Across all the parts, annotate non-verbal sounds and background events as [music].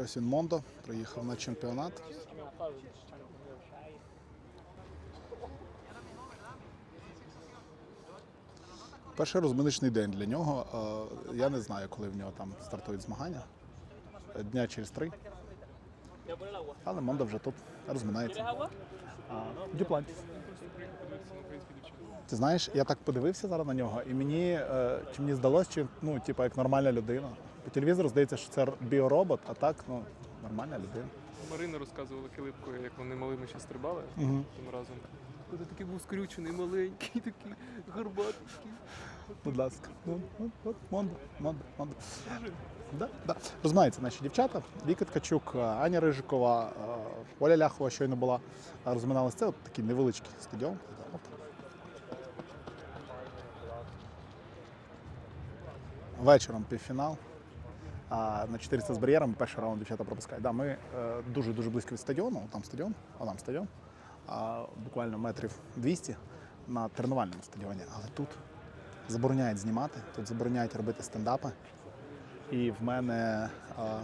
Він Мондо приїхав на чемпіонат. Перший розминочний день для нього. Е, Я не знаю, коли в нього там стартують змагання. Е, Дня через три. Але Мондо вже тут розминається. Дюплантіс. Ти знаєш, я так подивився зараз на нього, і мені е, чи мені здалося, чи ну, типу, як нормальна людина. По телевізору здається, що це біоробот, а так, ну, нормальна людина. Марина розказувала Килипкою, як вони малими ще стрибали Угу. тим разом. Коли такий був скрючений, маленький, такий горбатий. Будь ласка. Ну, от, от, Мондо, Мондо, Мондо. Да, да. Розмаються наші дівчата. Віка Ткачук, Аня Рижикова, е, Оля Ляхова щойно була. е, Розминалися. Це от такий невеличкий стадіон. Вечором півфінал. А на 400 з бар'єрами перший раунд дівчата пропускають. Да, ми дуже-дуже близько від стадіону. Там стадіон, а там стадіон. А, буквально метрів 200 на тренувальному стадіоні. Але тут забороняють знімати, тут забороняють робити стендапи. І в мене а,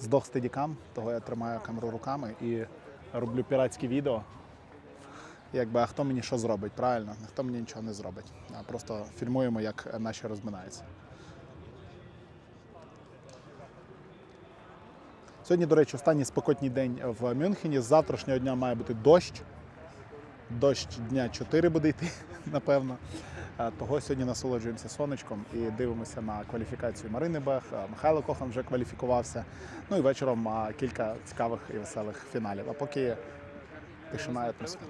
здох стедікам, того я тримаю камеру руками і роблю піратські відео. Якби, а хто мені що зробить? Правильно, ніхто мені нічого не зробить. А просто фільмуємо, як наші розминаються. Сьогодні, до речі, останній спекотній день в Мюнхені. З завтрашнього дня має бути дощ. Дощ дня 4 буде йти, [laughs] напевно. Е, Того сьогодні насолоджуємося сонечком і дивимося на кваліфікацію Марини Бех. Е, Михайло Кохан вже кваліфікувався. Ну і вечором кілька цікавих і веселих фіналів. А поки тишина і атмосфера.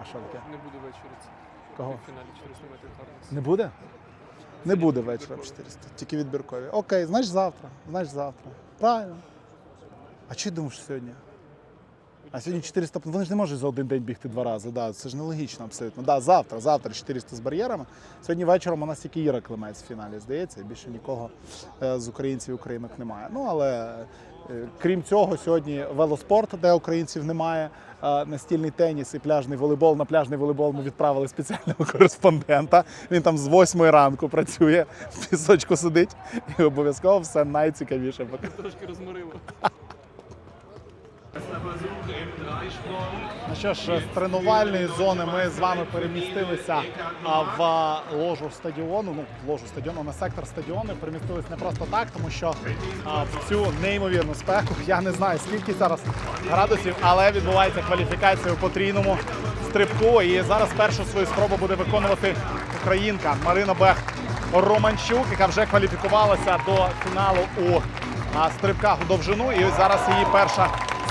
А що таке? Не буде вечора. Кого? в фіналі 400 метрів Харднес. Не буде? Не буде вечором 400, тільки відбіркові. Окей, значить завтра. Значить завтра. Правильно. А чи думаєш сьогодні? А сьогодні 400, вони ж не можуть за один день бігти два рази. Да, це ж нелогічно абсолютно. Да, завтра, завтра 400 з бар'єрами. Сьогодні вечором у нас тільки Іра Климець в фіналі, здається, більше нікого е, з українців українок немає. Ну але е, крім цього, сьогодні велоспорт, де українців немає, е, настільний теніс і пляжний волейбол. На пляжний волейбол ми відправили спеціального кореспондента. Він там з 8 ранку працює, в пісочку сидить і обов'язково все найцікавіше. Трошки розморило. Ну що ж, з тренувальної зони ми з вами перемістилися в ложу стадіону. Ну, в ложу стадіону на сектор стадіону. Перемістилися не просто так, тому що в цю неймовірну спеку я не знаю скільки зараз градусів, але відбувається кваліфікація у потрійному стрибку. І зараз першу свою спробу буде виконувати українка Марина Бех Романчук, яка вже кваліфікувалася до фіналу у стрибках у довжину. І ось зараз її перша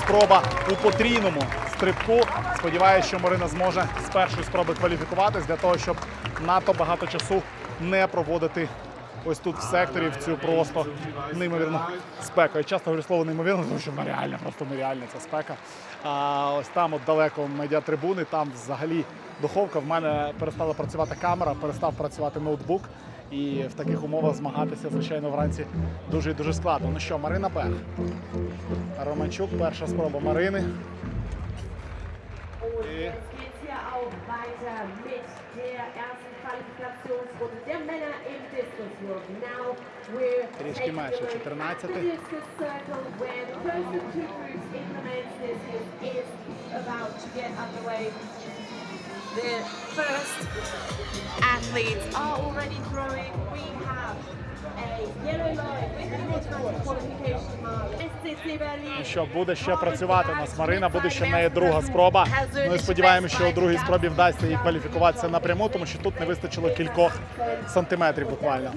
спроба у потрійному стрибку. Сподіваюся, що Марина зможе з першої спроби кваліфікуватись для того, щоб надто багато часу не проводити ось тут в секторі в цю просто неймовірну спеку. Я часто говорю слово неймовірно, тому що вона реальна, просто нереальна ця спека. А ось там, от далеко медіатрибуни, там взагалі духовка. В мене перестала працювати камера, перестав працювати ноутбук. І в таких умовах змагатися, звичайно, вранці дуже і дуже складно. Ну що, Марина Бех. Романчук, перша спроба Марини. We're Трішки менше, 14. The first. The athletes are already throwing. We have a yellow line with the automatic qualification mark. Ну що, буде ще працювати у нас Марина, буде ще в неї друга спроба. Ну і сподіваємося, що у другій спробі вдасться їй кваліфікуватися напряму, тому що тут не вистачило кількох сантиметрів буквально.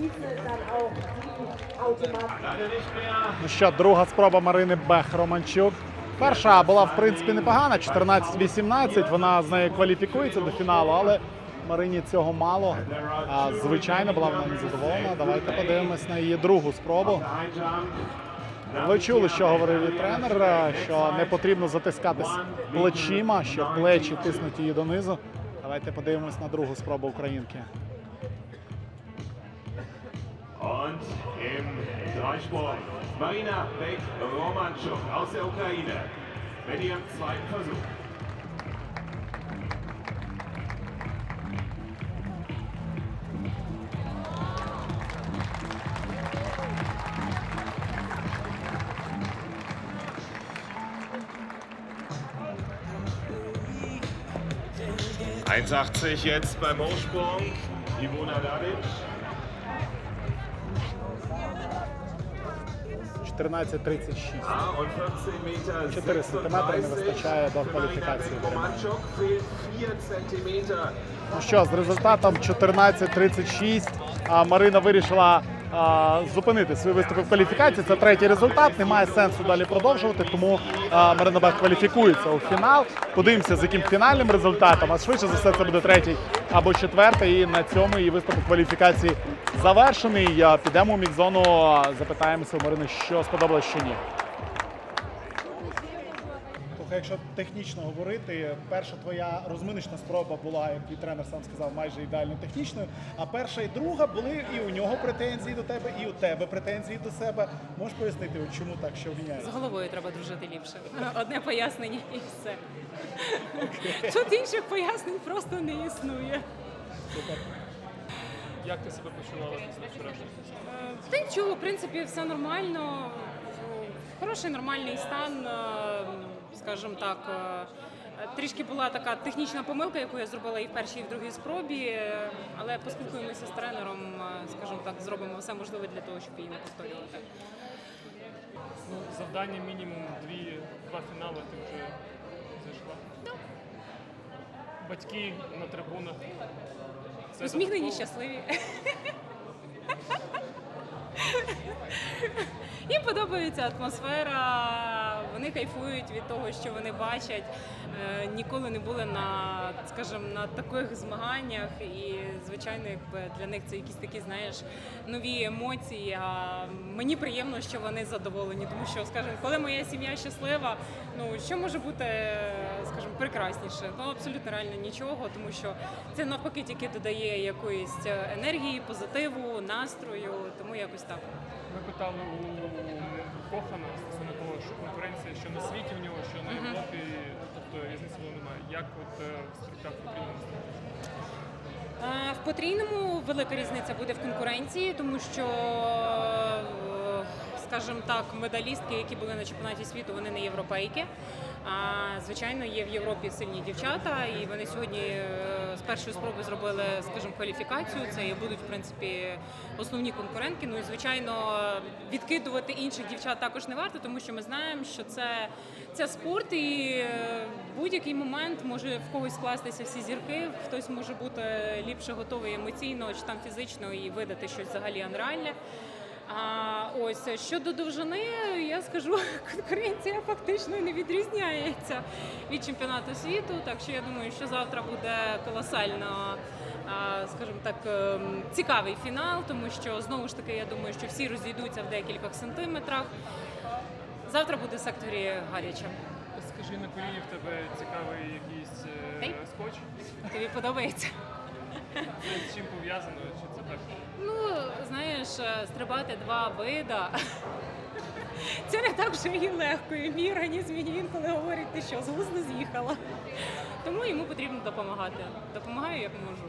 Ну що, друга спроба Марини Бех Романчук. Перша була в принципі непогана, 14-18. Вона з нею кваліфікується до фіналу, але Марині цього мало. Звичайно, була вона незадоволена. Давайте подивимось на її другу спробу. Ви чули, що говорив тренер, е, що не потрібно затискатись плечима, що плечі тиснуть її донизу. Давайте подивимось на другу спробу українки. Und im Dreisport Marina Beck Romanchuk aus der Ukraine mit ihrem zweiten Versuch. jetzt beim Hochsprung, Ivona Dadic. 14.36. Ah, und 14 4 сантиметри не вистачає до кваліфікації. Romanchuk fehlt 4 Zentimeter. Ну що, з результатом 14.36 а, Марина вирішила зупинити свої виступи в кваліфікації. Це третій результат. Немає сенсу далі продовжувати, тому Марина Бех кваліфікується у фінал. Подивимося, з яким фінальним результатом. А швидше за все це буде третій або четвертий. І на цьому її виступ у кваліфікації завершений. Підемо у мікзону, запитаємося у Марини, що сподобалось, що ні. Слухай, якщо технічно говорити, перша твоя розминочна спроба була, як твій тренер сам сказав, майже ідеально технічною. А перша і друга були і у нього претензії до тебе, і у тебе претензії до себе. Можеш пояснити, от чому так, що З головою треба дружити ліпше. [laughs] Одне пояснення і все. Тут інших пояснень просто не існує. Як ти себе почувала після вчорашнього? Е, Та нічого, в принципі, все нормально. Хороший нормальний стан, е, скажімо так. е, Трішки була така технічна помилка, яку я зробила і в першій, і в другій спробі, е, але поспілкуємося з тренером, е, скажімо так, зробимо все можливе для того, щоб її не повторювати. Ну, завдання мінімум дві, два фінали ти вже зайшла. Батьки на трибунах. Це Усміхнені, щасливі. [laughs] Їм подобається атмосфера, вони кайфують від того, що вони бачать. Е, Ніколи не були на, скажімо, на таких змаганнях, і звичайно, якби для них це якісь такі, знаєш, нові емоції. А мені приємно, що вони задоволені, тому що, скажімо, коли моя сім'я щаслива, ну що може бути, скажімо, прекрасніше? Ну абсолютно реально нічого, тому що це навпаки тільки додає якоїсь енергії, позитиву, настрою, тому якось так. Ми питали у Кохана стосовно того, що конкуренція, що на світі в нього, що на Європі, тобто різниці було немає. Як от е, в стрільцях потрібно Е, В потрійному велика різниця буде в конкуренції, тому що, скажімо так, медалістки, які були на чемпіонаті світу, вони не європейки. А звичайно, є в Європі сильні дівчата, і вони сьогодні е, з першої спроби зробили, скажімо, кваліфікацію. Це і будуть в принципі основні конкурентки. Ну і звичайно, відкидувати інших дівчат також не варто, тому що ми знаємо, що це, це спорт, і е, будь-який момент може в когось скластися всі зірки, хтось може бути ліпше готовий емоційно чи там фізично і видати щось взагалі нереальне. А ось щодо довжини, я скажу, [laughs] конкуренція фактично не відрізняється від чемпіонату світу. Так що я думаю, що завтра буде колосально, скажімо так, ем, цікавий фінал, тому що знову ж таки я думаю, що всі розійдуться в декількох сантиметрах. Завтра буде в секторі гаряче. Скажи, на коліні в тебе цікавий якийсь е, скотч? Тобі подобається? Це з чим пов'язано? Ну, знаєш, е, стрибати два вида. [laughs] Це не так вже і легко. І мій організм мені інколи говорить, ти що, з глузду з'їхала. Тому йому потрібно допомагати. Допомагаю, як можу.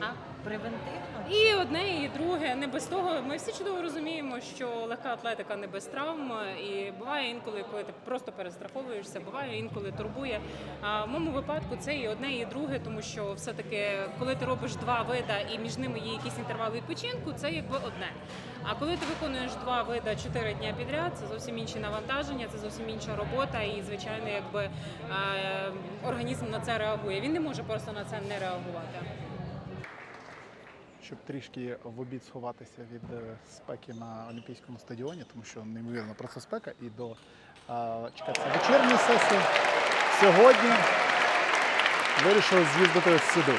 А? Превентивно? І одне, і друге. Не без того. Ми всі чудово розуміємо, що легка атлетика не без травм. І буває інколи, коли ти просто перестраховуєшся, буває інколи турбує. А в моєму випадку це і одне, і друге, тому що все-таки, коли ти робиш два вида і між ними є якийсь інтервал відпочинку, це якби одне. А коли ти виконуєш два вида чотири дня підряд, це зовсім інші навантаження, це зовсім інша робота, і звичайно, якби е, організм на це реагує. Він не може просто на це не реагувати. Щоб трішки в обід сховатися від е, спеки на Олімпійському стадіоні, тому що неймовірно просто спека, і до е, чекається вечірньої сесії. Сьогодні вирішили з'їздити сюди.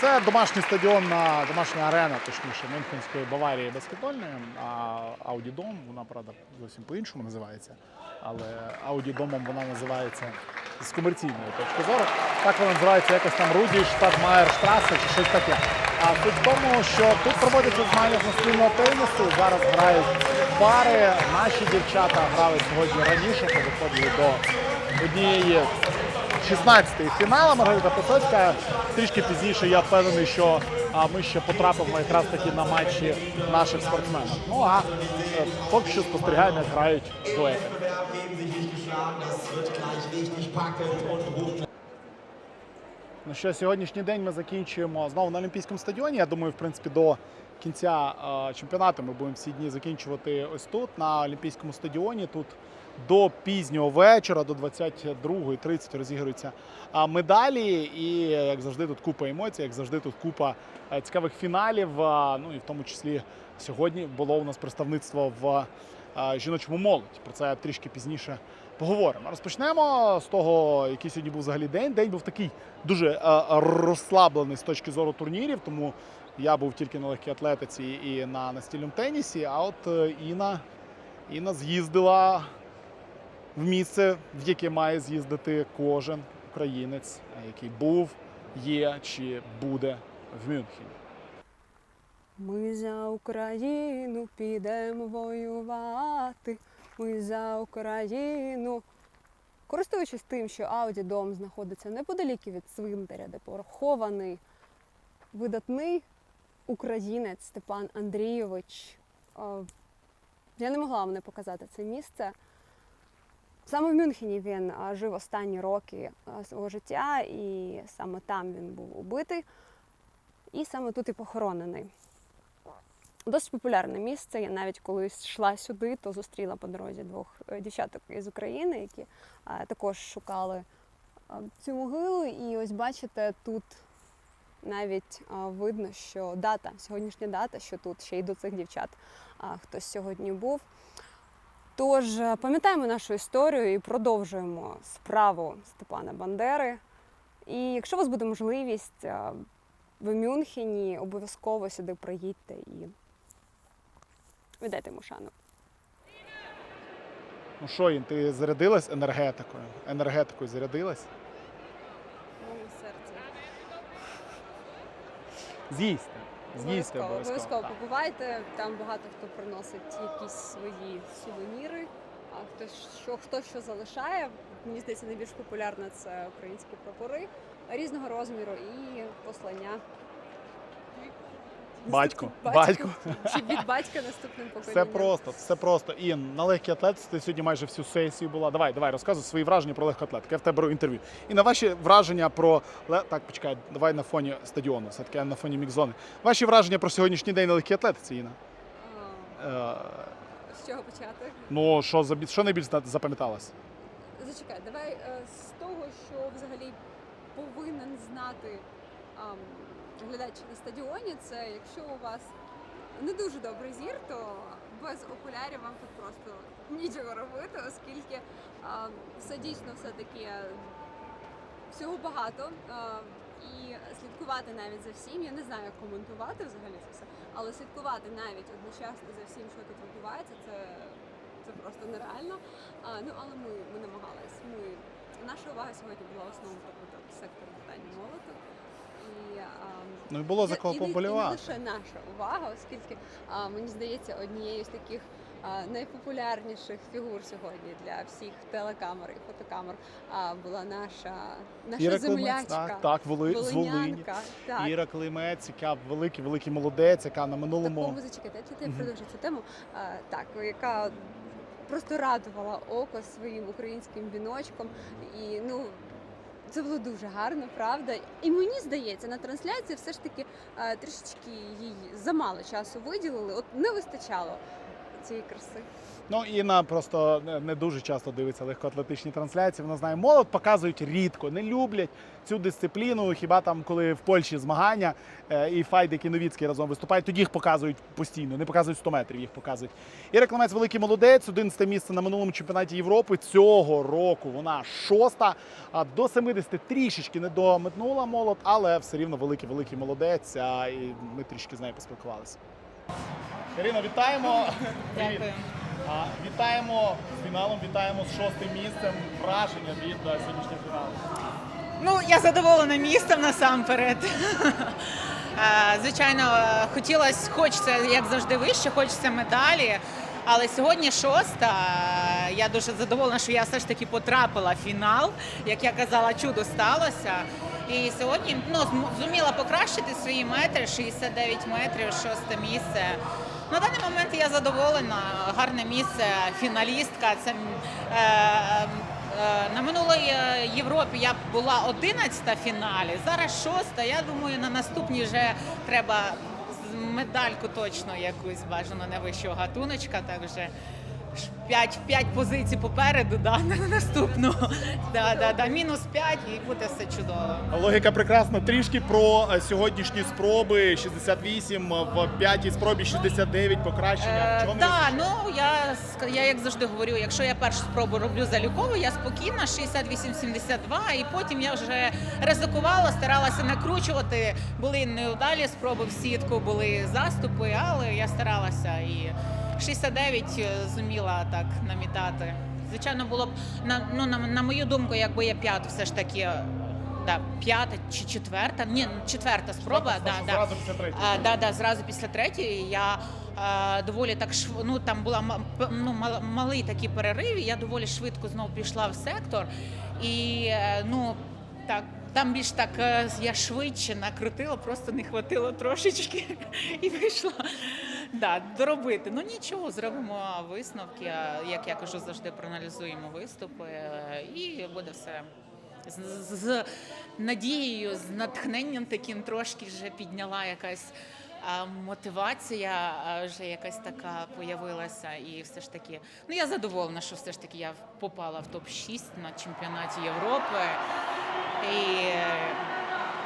Це домашній стадіон, домашня арена, точніше, Мюнхенської Баварії баскетбольної. А Аудідом, вона, правда, зовсім по-іншому називається. Але Аудідомом вона називається з комерційної точки зору. Так вона називається якось там Руді, Штадмаєр, Штрасе чи щось таке. Суть в тому, що тут проводяться змагання з настільного тенісу. Зараз грають пари. Наші дівчата грали сьогодні раніше, повиходили до однієї 16-й фінала Маргарита Писоцька. Трішки пізніше я впевнений, що ми ще потрапимо якраз таки на матчі наших спортсменів. Ну а е, поки що спостерігаємо, як грають дуети. Ну що, сьогоднішній день ми закінчуємо знову на Олімпійському стадіоні. Я думаю, в принципі, до кінця е, чемпіонату ми будемо всі дні закінчувати ось тут, на Олімпійському стадіоні. Тут до пізнього вечора, до 22.30 розігруються медалі. І як завжди, тут купа емоцій, як завжди, тут купа е, цікавих фіналів. Ну і в тому числі сьогодні було у нас представництво в е, жіночому молоді. Про це трішки пізніше поговоримо. Розпочнемо з того, який сьогодні був взагалі день. День був такий дуже е, розслаблений з точки зору турнірів, тому я був тільки на легкій атлетиці і на настільному тенісі. А от е, Інна, Інна з'їздила в місце, в яке має з'їздити кожен українець, який був, є чи буде в Мюнхені. Ми за Україну підемо воювати. Ми за Україну. Користуючись тим, що Ауді дом знаходиться неподалік від цвинтаря, де порахований видатний українець Степан Андрійович. е, Я не могла вам не показати це місце. Саме в Мюнхені він е, жив останні роки е, свого життя, і саме там він був убитий, і саме тут і похоронений. Досить популярне місце. Я навіть коли йшла сюди, то зустріла по дорозі двох е, дівчаток із України, які також шукали цю могилу. І ось бачите, тут навіть видно, що дата, сьогоднішня дата, що тут ще й до цих дівчат хтось сьогодні був. Тож е, пам'ятаємо нашу історію і продовжуємо справу Степана Бандери. І якщо у вас буде можливість е, в Мюнхені, обов'язково сюди приїдьте і віддайте йому шану. Ну що, Ін, ти зарядилась енергетикою? Енергетикою зарядилась? Моє серце. З'їсти. З'їсти Обов'язково, обов'язково. обов'язково так. побувайте. Там багато хто приносить якісь свої сувеніри, а хто що, хто що залишає. Мені здається, найбільш популярне це українські прапори різного розміру і послання. [laughs] Батько, батько. Чи від батька наступним поколінням. Все просто, все просто. Ін, на легкій атлетиці ти сьогодні майже всю сесію була. Давай, давай, розказуй свої враження про легку атлетику. Я в тебе беру інтерв'ю. І на ваші враження про так, почекай, давай на фоні стадіону, все таки на фоні мікзони. Ваші враження про сьогоднішній день на легкій атлетиці, Інна. Е, З чого почати? ну що за що найбільш запам'яталось? Зачекай, давай е, з того, що взагалі повинен знати ам, на стадіоні, це якщо у вас не дуже добрий зір, то без окулярів вам тут просто нічого робити, оскільки ам, все дійсно все таки всього багато. а, і слідкувати навіть за всім, я не знаю, як коментувати взагалі це все, але слідкувати навіть одночасно за всім, що тут відбувається, це, це просто нереально. А, ну, але ми, ми намагались. Ми, наша увага сьогодні була в основному прикута сектор питання молоту. І, Ну і було за кого не- І не лише наша увага, оскільки а, мені здається, однією з таких а, найпопулярніших фігур сьогодні для всіх телекамер і фотокамер а, була наша, наша Іра землячка. так, так, Воли, з Волині. Так. Іра Климець, яка великий, великий молодець, яка на минулому. Такому зачекайте, я Мгм. продовжу цю тему. А, так, яка просто радувала око своїм українським віночком. І ну це було дуже гарно, правда. І мені здається, на трансляції все ж таки трішечки їй замало часу виділили. От не вистачало цієї краси. Ну, Інна просто не- дуже часто дивиться легкоатлетичні трансляції. Вона знає, молод показують рідко, не люблять цю дисципліну. Хіба там, коли в Польщі змагання е, і Файдик і Новіцький разом виступають, тоді їх показують постійно. Не показують 100 метрів, їх показують. Іра Климець великий молодець, 11 місце на минулому чемпіонаті Європи. Цього року вона шоста, а до 70 трішечки не дометнула молод, але все рівно великий великий молодець. І ми трішки з нею поспілкувалися. Ірино, вітаємо. Привіт. Дякую. А, Вітаємо з фіналом, вітаємо з шостим місцем. Враження від е, сьогоднішнього фіналу. Ну, я задоволена містом насамперед. [laughs] Е, Звичайно, хотілося, хочеться, як завжди, вище, хочеться медалі. Але сьогодні шоста. Е, Я дуже задоволена, що я все ж таки потрапила в фінал. Як я казала, чудо сталося. І сьогодні ну, зуміла покращити свої метри, 69 метрів, шосте місце. На даний момент я задоволена. Гарне місце, фіналістка. Це м, е, на минулої е, Європі я була 11 в фіналі, зараз шоста. Я думаю, на наступній вже треба медальку точно якусь бажано не вищого гатуночка. Так вже 5, 5 позицій попереду, да, [laughs] на наступну. Да, да, да, мінус 5 і буде все чудово. Логіка прекрасна. Трішки про е, сьогоднішні спроби. 68 в п'ятій спробі, 69 покращення. Е, Чого не да, ну я я як завжди говорю, якщо я першу спробу роблю залікову, я спокійна 68-72, і потім я вже ризикувала, старалася накручувати. Були неудалі спроби в сітку, були заступи, але я старалася і 69 зуміла так намітати. Звичайно, було б на ну на, на мою думку, якби я п'яту все ж таки. Да, п'ята чи четверта? Ні, четверта спроба. Да, да. Зразу після третьої. Да, да, зразу після третьої я а, доволі так шв... ну там була ну, мал- малий такий перерив. і Я доволі швидко знову пішла в сектор, і е, ну так. Там більш так е, я швидше накрутила, просто не хватило трошечки [laughs] і вийшла да, доробити. Ну нічого, зробимо висновки. Як я кажу, завжди проаналізуємо виступи, е, і буде все з, з, з надією, з натхненням таким трошки вже підняла якась а, мотивація, вже якась така появилася. І все ж таки, ну я задоволена, що все ж таки я попала в топ-6 на чемпіонаті Європи. І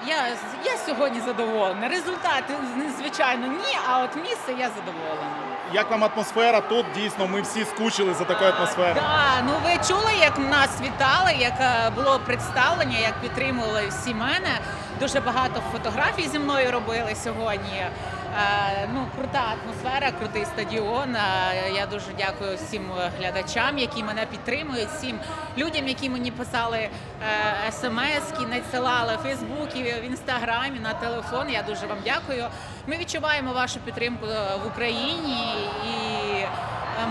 я, я сьогодні задоволена. Результати, звичайно, ні, а от місце я задоволена. Як вам атмосфера? Тут дійсно ми всі скучили за такою атмосферою. Так, ну ви чули, як нас вітали, як е, було представлення, як підтримували всі мене. Дуже багато фотографій зі мною робили сьогодні. Е, Ну, крута атмосфера, крутий стадіон. Е, Я дуже дякую всім глядачам, які мене підтримують, всім людям, які мені писали смс, надсилали в Фейсбуці, в інстаграмі, на телефон. Я дуже вам дякую. Ми відчуваємо вашу підтримку е, в Україні і.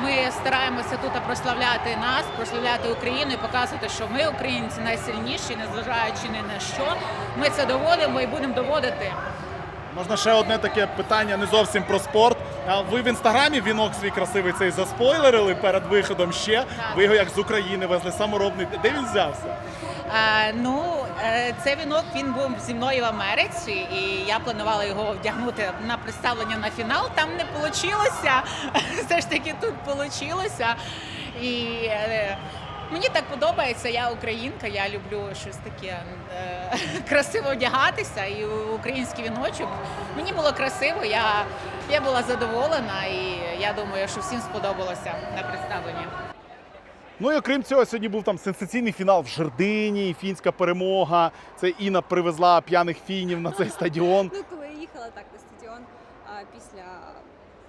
Ми стараємося тут прославляти нас, прославляти Україну і показувати, що ми, українці, найсильніші, незважаючи ні на що. Ми це доводимо і будемо доводити. Можна ще одне таке питання, не зовсім про спорт. А ви в інстаграмі вінок свій красивий цей заспойлерили перед виходом ще. Ви його як з України везли саморобний. Де він взявся? Е, ну, е, цей вінок він був зі мною в Америці, і я планувала його вдягнути на представлення на фінал. Там не вийшло. [laughs] Все ж таки тут вийшло. І е, мені так подобається. Я українка, я люблю щось таке [laughs] красиво вдягатися. І український віночок. Мені було красиво, я, я була задоволена, і я думаю, що всім сподобалося на представленні. Ну і окрім цього, сьогодні був там сенсаційний фінал в Жердині, фінська перемога. Це Інна привезла п'яних фінів на цей стадіон. Ну, коли я їхала так на стадіон а, після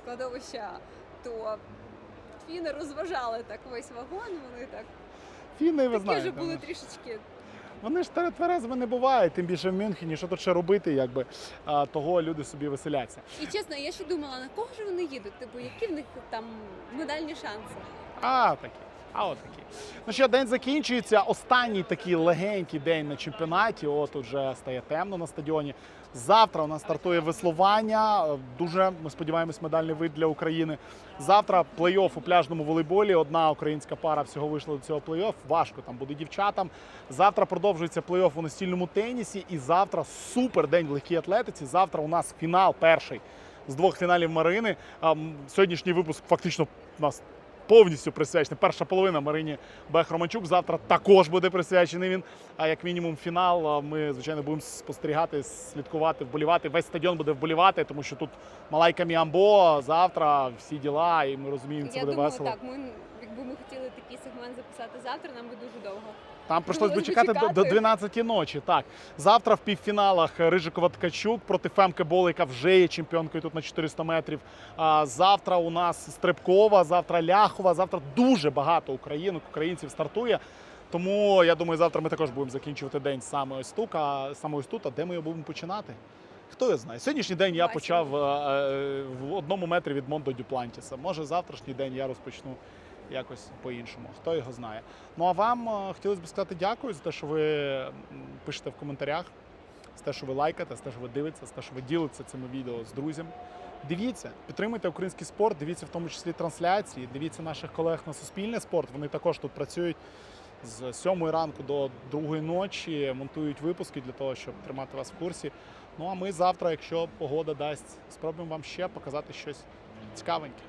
кладовища, то фіни розважали так весь вагон. Вони так Фіни, ви такі знаєте. вже були трішечки. Вони ж твере- тверезими не бувають, тим більше в Мюнхені, що тут ще робити, якби а, того люди собі веселяться. І чесно, я ще думала, на кого ж вони їдуть? Типу, які в них там медальні шанси? А, такі. А от такі. Ну що, день закінчується. Останній такий легенький день на чемпіонаті. От уже стає темно на стадіоні. Завтра у нас стартує веслування. Дуже ми сподіваємось, медальний вид для України. Завтра плей-офф у пляжному волейболі. Одна українська пара всього вийшла до цього плей-офф. Важко там буде дівчатам. Завтра продовжується плей-офф у настільному тенісі. І завтра супер день в легкій атлетиці. Завтра у нас фінал перший з двох фіналів Марини. Сьогоднішній випуск фактично у нас повністю присвячений. Перша половина Марині Бех Романчук. Завтра також буде присвячений він. А як мінімум фінал. Ми звичайно будемо спостерігати, слідкувати, вболівати. Весь стадіон буде вболівати, тому що тут Малайка Міамбо. Завтра всі діла, і ми розуміємо, це я буде думаю, весело. так, ми якби ми хотіли такий сегмент записати завтра, нам би дуже довго. Там прийшлось би чекати до, до дочекати. 12 ночі. Так завтра в півфіналах Рижикова Ткачук проти Фемки Бол, яка вже є чемпіонкою тут на 400 метрів. А завтра у нас Стрибкова, завтра Ляхова. Завтра дуже багато українок, українців стартує. Тому я думаю, завтра ми також будемо закінчувати день саме ось тут. А саме ось тут, а де ми його будемо починати? Хто його знає? Сьогоднішній день я почав е, е, в одному метрі від Мондо Дюплантіса. Може, завтрашній день я розпочну якось по-іншому. Хто його знає. Ну а вам е, хотілося б сказати дякую за те, що ви пишете в коментарях, за те, що ви лайкаєте, за те, що ви дивитеся, за те, що ви ділитеся цими відео з друзями. Дивіться, підтримуйте український спорт, дивіться в тому числі трансляції, дивіться наших колег на Суспільне спорт. Вони також тут працюють. з 7 ранку до 2 ночі монтують випуски для того, щоб тримати вас в курсі. Ну а ми завтра, якщо погода дасть, спробуємо вам ще показати щось цікавеньке.